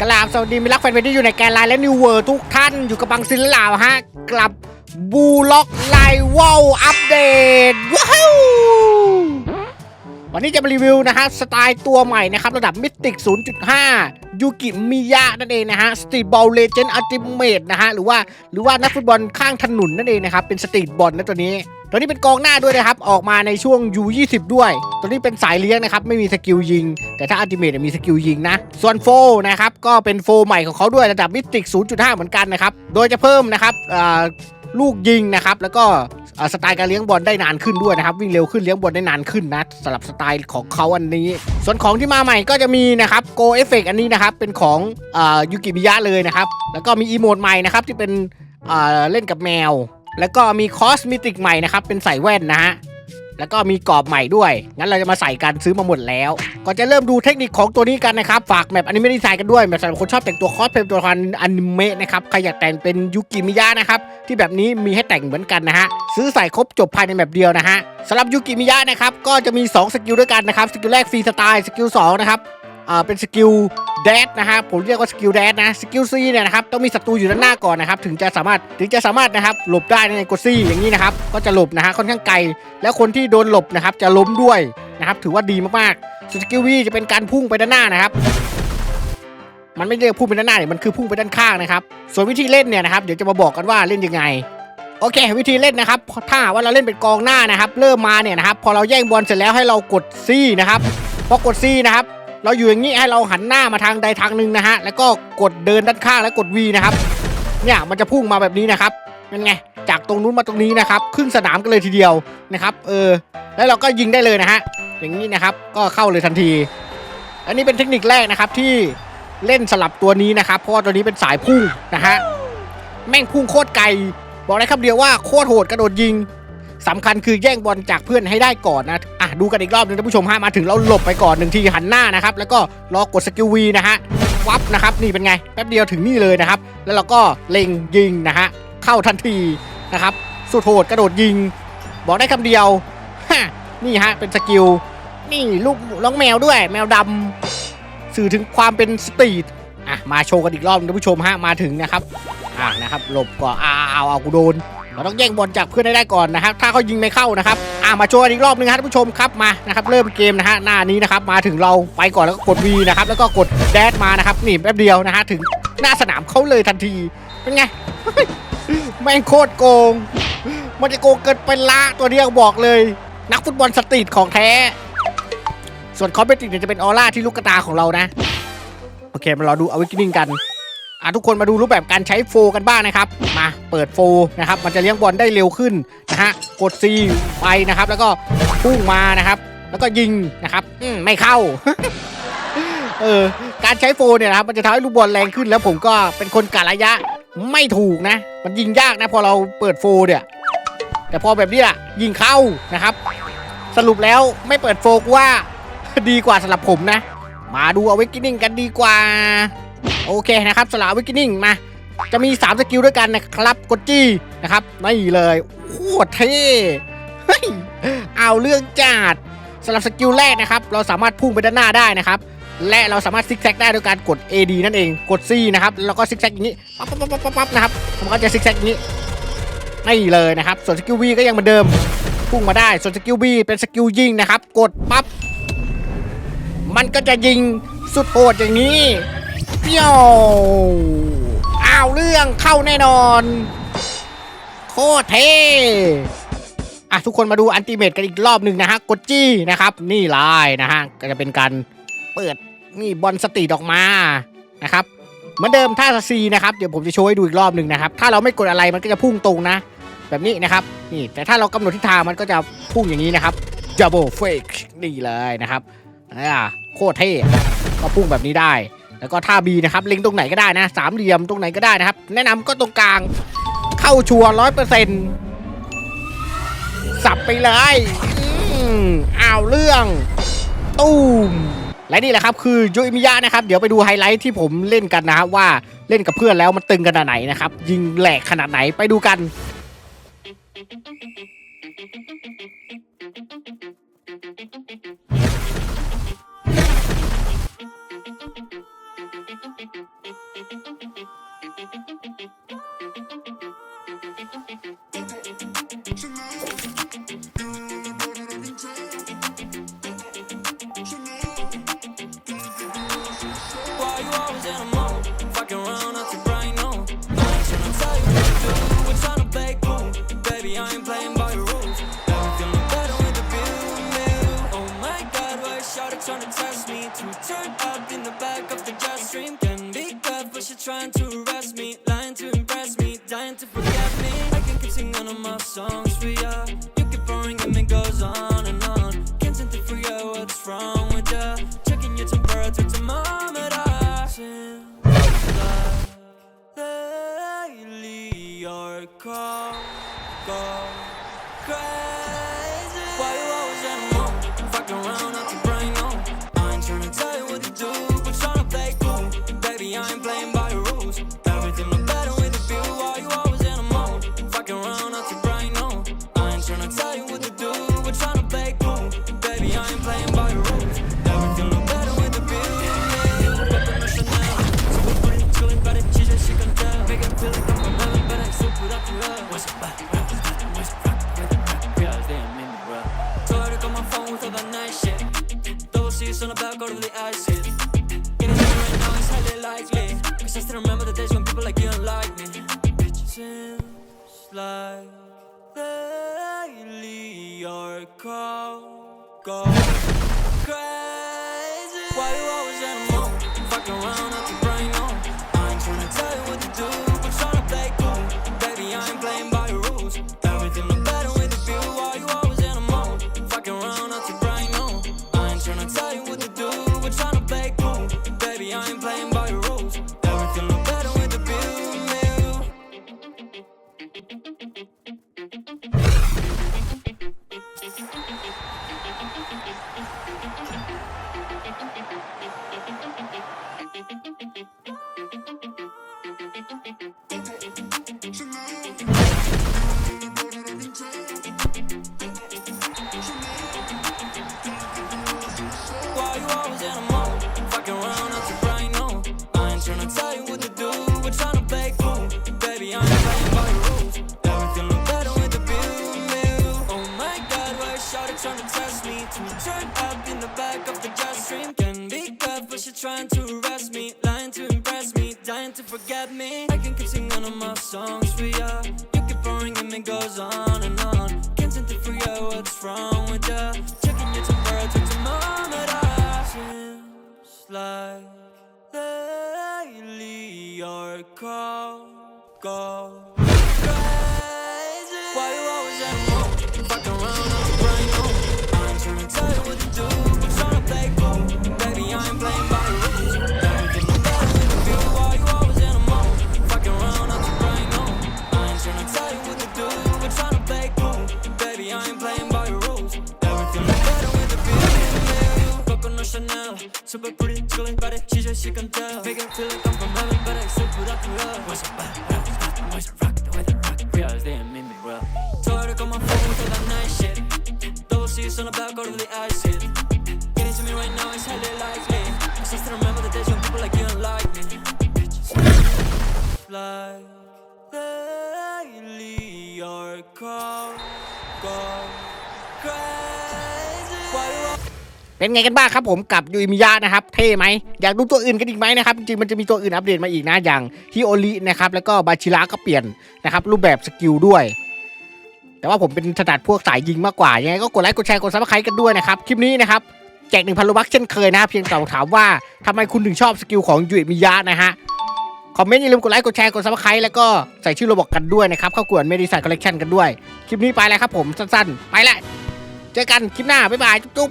กราบสวัสดีมิตรรักแฟนเพลงที่อยู่ในแกนไลน์และนิวเวิร์ทุกท่านอยู่กับบังซินและลาวฮะกลับบูล็อกไลวอลอัปเดตว้าววันนี้จะมารีวิวนะฮะสไตล์ตัวใหม่นะครับ ระดับมิติก 0.5 ยูกิมิยะนั่นเองนะฮะสตรีทบอลเลเจนด์อัลติเมทนะฮะหรือว่าหรือว่านักฟุตบอลข้างถนนนั่นเองนะครับเป็นสตรีทบอลนะตัวนี้ ตัวนี้เป็นกองหน้าด้วยนะครับ ออกมาในช่วง U20 ด้วย ตัวนี้เป็นสายเลี้ยงนะครับ ไม่มีสกิลยิง แต่ถ้าอัลติเมทมีสกิลยิงนะ ส่วนโฟนะครับ ก็เป็นโฟใหม่ของเขาด้วยระดับมิติก 0.5 เหมือนกันนะครับ โดยจะเพิ่มนะครับลูกยิงนะครับ แล้วก็สไตล์การเลี้ยงบอลได้นานขึ้นด้วยนะครับ วิ่งเร็วขึ้นเลี้ยงบอลได้นานขึ้นนะสำหรับสไตล์ของเขาอันนี้ ส่วนของที่มาใหม่ก็จะมีนะครับโกเอฟเฟกอันนี้นะครับ เป็นของยูกิมิยะเลยนะครับ แล้วก็มีอีโมดใหม่นะครับที่เป็นเล่นกับแมว แล้วก็มีคอสมิติกใหม่นะครับ เป็นใส่แว่นนะฮะ แล้วก็มีกรอบใหม่ด้วย งั้นเราจะมาใส่กันซื้อมาหมดแล้ว ก่อนจะเริ่มดูเทคนิคของตัวนี้กันนะครับ ฝากแมปอันนี้ไม่ได้ใส่กันด้วยแบบสำหรับคนชอบแต่งตัวคอสเพลย์ตัวละครอนิเมะนะครับ ใครอยากแต่งเป็นยุกิมิยะนะครับ ที่แบบนี้มีให้แต่งเหมือนกันนะฮะ ซื้อใส่ครบจบภายในแบบเดียวนะฮะสำหรับยุกิมิยะนะครับ ก็จะมี 2 สกิลด้วยกันนะครับ สกิลแรกฟรีสไตล์ สกิล2นะครับ อ่าเป็นสกิลแดดนะครับผมเรียกว่าสกิลแดดนะสกิลซีเนี่ยนะครับต้องมีศัตรูอยู่ด้านหน้าก่อนนะครับถึงจะสามารถถึงจะสามารถนะครับหลบได้ในกดซีอย่างนี้นะครับก็จะหลบนะฮะค่อนข้างไกล แล้วคนที่โดนหลบนะครับจะล้มด้วยนะครับถือว่าดีมากๆส่วนสกิลวีจะเป็นการพุ่งไปด้านหน้านะครับมันไม่เรียกพุ่งไปด้านหน้าเนี่ยมันคือพุ่งไปด้านข้างนะครับส่วนวิธีเล่นเนี่ยนะครับเดี๋ยวจะมาบอกกันว่าเล่นยังไงโอเค วิธีเล่นนะครับถ้าว่าเราเล่นเป็นกองหน้านะครับ เริ่มมาเนี่ยนะครับพอเราแย่งบอลเสร็จแล้วให้เรากดซีนะครับพอกดซีนะครับ เราอยู่อย่างนี้ให้เราหันหน้ามาทางใดทางหนึ่งนะฮะ แล้วก็กดเดินด้านข้างแล้วกด V นะครับ เนี่ยมันจะพุ่งมาแบบนี้นะครับเป็นไง จากตรงนู้นมาตรงนี้นะครับ ครึ่งสนามกันเลยทีเดียวนะครับ เออ แล้วเราก็ยิงได้เลยนะฮะ อย่างนี้นะครับ ก็เข้าเลยทันที อันนี้เป็นเทคนิคแรกนะครับที่เล่นสลับตัวนี้นะครับ เพราะว่าตัวนี้เป็นสายพุ่งนะฮะ แม่งพุ่งโคตรไกล บอกได้คำเดียวว่าโคตรโหดกระโดดยิงสำคัญคือแย่งบอลจากเพื่อนให้ได้ก่อนนะอะ ดูกันอีกรอบหนึงท่านผู้ชมฮะมาถึงเราหลบไปก่อนหนึ่งทีหันหน้านะครับแล้วก็รอกดสกิลวีนะฮะวับนะครับนี่เป็นไงแป๊บเดียวถึงนี่เลยนะครับ แล้วเราก็เล็งยิงนะฮะเข้าทันทีนะครับสุดโหดกระโดดยิง บอกได้คำเดียวฮะนี่ฮะเป็นสกิลนี่ลูกน้องแมวด้วย แมวดำสื่อถึงความเป็นสตรีทอะมาโชว์กันอีกรอบท่านผู้ชมฮะมาถึงนะครับอะนะครับหลบก่อนอ้าวเอากูโดน เราต้องแย่งบอลจากเพื่อนให้ได้ก่อนนะครับถ้าเขายิงไม่เข้านะครับอ่ามาโชว์อีกรอบหนึงครับท่านผู้ชมครับมานะครับเริ่มเกมนะฮะหน้านี้นะครับมาถึงเราไปก่อนแล้วก็กด V นะครับแล้วก็กดแดดมานะครับนี่แป๊บเดียวนะฮะถึงหน้าสนามเขาเลยทันทีเป็นไงแม่งโคตรโกง มันจะโกงเกินไปละตัวเนี้ยบอกเลย นักฟุตบอลสตรีทของแท้ ส่วนคอมเบติกเนี่ยจะเป็นออร่าที่ลูกกระตาของเรานะ โอเค มารอดูเอาวิกินิ่งกัน อะทุกคนมาดูรูปแบบการใช้โฟกันบ้างนะครับ มาเปิดโฟนะครับ มันจะเลี้ยงบอลได้เร็วขึ้นนะฮะกด C ไปนะครับ แล้วก็พุ่งมานะครับ แล้วก็ยิงนะครับอืมไม่เข้าเออการใช้โฟเนี่ยนะครับมันจะทำให้ลูกบอลแรงขึ้น แล้วผมก็เป็นคนกะระยะไม่ถูกนะ มันยิงยากนะ พอเราเปิดโฟเนี่ยแต่พอแบบนี้ล่ะยิงเข้านะครับ สรุปแล้วไม่เปิดโฟกว่า ดีกว่าสำหรับผมนะ มาดูเอาวิกินิ่งกันดีกว่า โอเคนะครับสลาวิกินิ่งมาจะมี 3 สกิลด้วยกันนะครับกดจี้นะครับนี่เลยโคตรเท่เฮ้ยเอาเรื่องจัดสำหรับสกิลแรกนะครับ เราสามารถพุ่งไปด้านหน้าได้นะครับ และเราสามารถซิกแซกได้ด้วยการกด AD นั่นเองกด C นะครับแล้วก็ซิกแซกอย่างนี้ปั๊บปั๊บปั๊บปั๊บปับนะครับมันก็จะซิกแซกอย่างนี้นี่เลยนะครับ ส่วนสกิล V ก็ยังเหมือนเดิมพุ่งมาได้ส่วนสกิล B เป็นสกิลยิงนะครับ กดปั๊บมันก็จะยิงสุดโหดอย่างนี้ เปี้ยวอ้าวเรื่องเข้าแน่นอน โคตรเท่อะทุกคนมาดูอันติเมตกันอีกรอบหนึ่งนะฮะกดจี้นะครับ นี่ลายนะฮะก็จะเป็นการเปิดนี่บอลสตรีทออกมานะครับเหมือนเดิมท่าซีนะครับเดี๋ยวผมจะโชว์ให้ดูอีกรอบหนึ่งนะครับ ถ้าเราไม่กดอะไรมันก็จะพุ่งตรงนะ แบบนี้นะครับ นี่แต่ถ้าเรากำหนดทิศทางมันก็จะพุ่งอย่างนี้นะครับ double fake นี่เลยนะครับอ่าโคตรเท่ก็พุ่งแบบนี้ได้ แล้วก็ท่าบีนะครับเล็งตรงไหนก็ได้นะสามเหลี่ยมตรงไหนก็ได้นะครับ แนะนำก็ตรงกลาง เข้าชัวร้อยเปอร์เซ็นต์สับไปเลยอ้าวเรื่องตูมและนี่แหละครับคือยูอิมิยะนะครับ เดี๋ยวไปดูไฮไลท์ที่ผมเล่นกันนะครับว่าเล่นกับเพื่อนแล้วมันตึงขนาดไหนนะครับ ยิงแหลกขนาดไหนไปดูกัน always in a mood? Fucking around, not too bright, no. I ain't tryna tell you what to do. We're tryna play cool. Baby, I ain't playing by your rules. Everything look better with the view. Oh my god, why is Shawty tryna test me? To turn up in the back of the jet stream. Can be good, but she trying to arrest me. Lying to impress me, dying to forget me. I can keep singing all my songs for ya. You keep boring and it goes on and on. Can't seem to figure what's wrong Crash! The. Getting me right now is highly likely. Cause I still remember the days when people like you don't like me. Seems like lately your call go crazy. Why you always in a mood? Fucking around out your trying to arrest me. Lying to impress me, dying to forget me. I can keep singing all my songs for ya. You keep boring and it goes on and on. Can't seem to figure out what's wrong with ya. Checking your temperature thermometer. Seems like lately your call go crazy. Why you always in a mood? Fucking around on your brain, no. I ain't tryna tell you what to do, but tryna play cool. Baby, I ain't playing she can tell. Make it feel like I'm from heaven, but I still put up the love. What's up, back? What's up, rock the way they rock? Realize they ain't mean me well. Told her to call my phone with all that nice shit. Double C's on the back, all of the ice hit. Getting to me right now is highly likely. I still remember the days when people like you don't like me. Like lately your call เป็นไงกันบ้างครับผมกับยูอิมิยะนะครับเท่ไหมอยากดูตัวอื่นกันอีกไหมนะครับจริงๆมันจะมีตัวอื่นอัปเดตมาอีกนะอย่างฮิโอรินะครับแล้วก็บาชิระก็เปลี่ยนนะครับรูปแบบสกิลด้วย แต่ว่าผมเป็นถนัดพวกสายยิงมากกว่ายังไงก็กดไลค์กดแชร์กดซับสไครต์กันด้วยนะครับคลิปนี้นะครับแจกหนึ่งพันโลบักเช่นเคยนะเพียงแต่ถามว่าทำไมคุณถึงชอบสกิลของยูอิมิยะนะฮะคอมเมนต์อย่าลืมกดไลค์กดแชร์กดซับสไครต์แล้วก็ใส่ชื่อโรบอกกันด้วยนะครับเข้ากวนเมดิสันคอลเลคชันกันด้วยคลิปนี้ไปแล้วครับผมสั้นๆ ไปละเจอกันคลิปหน้าบ๊ายบายจุ๊บ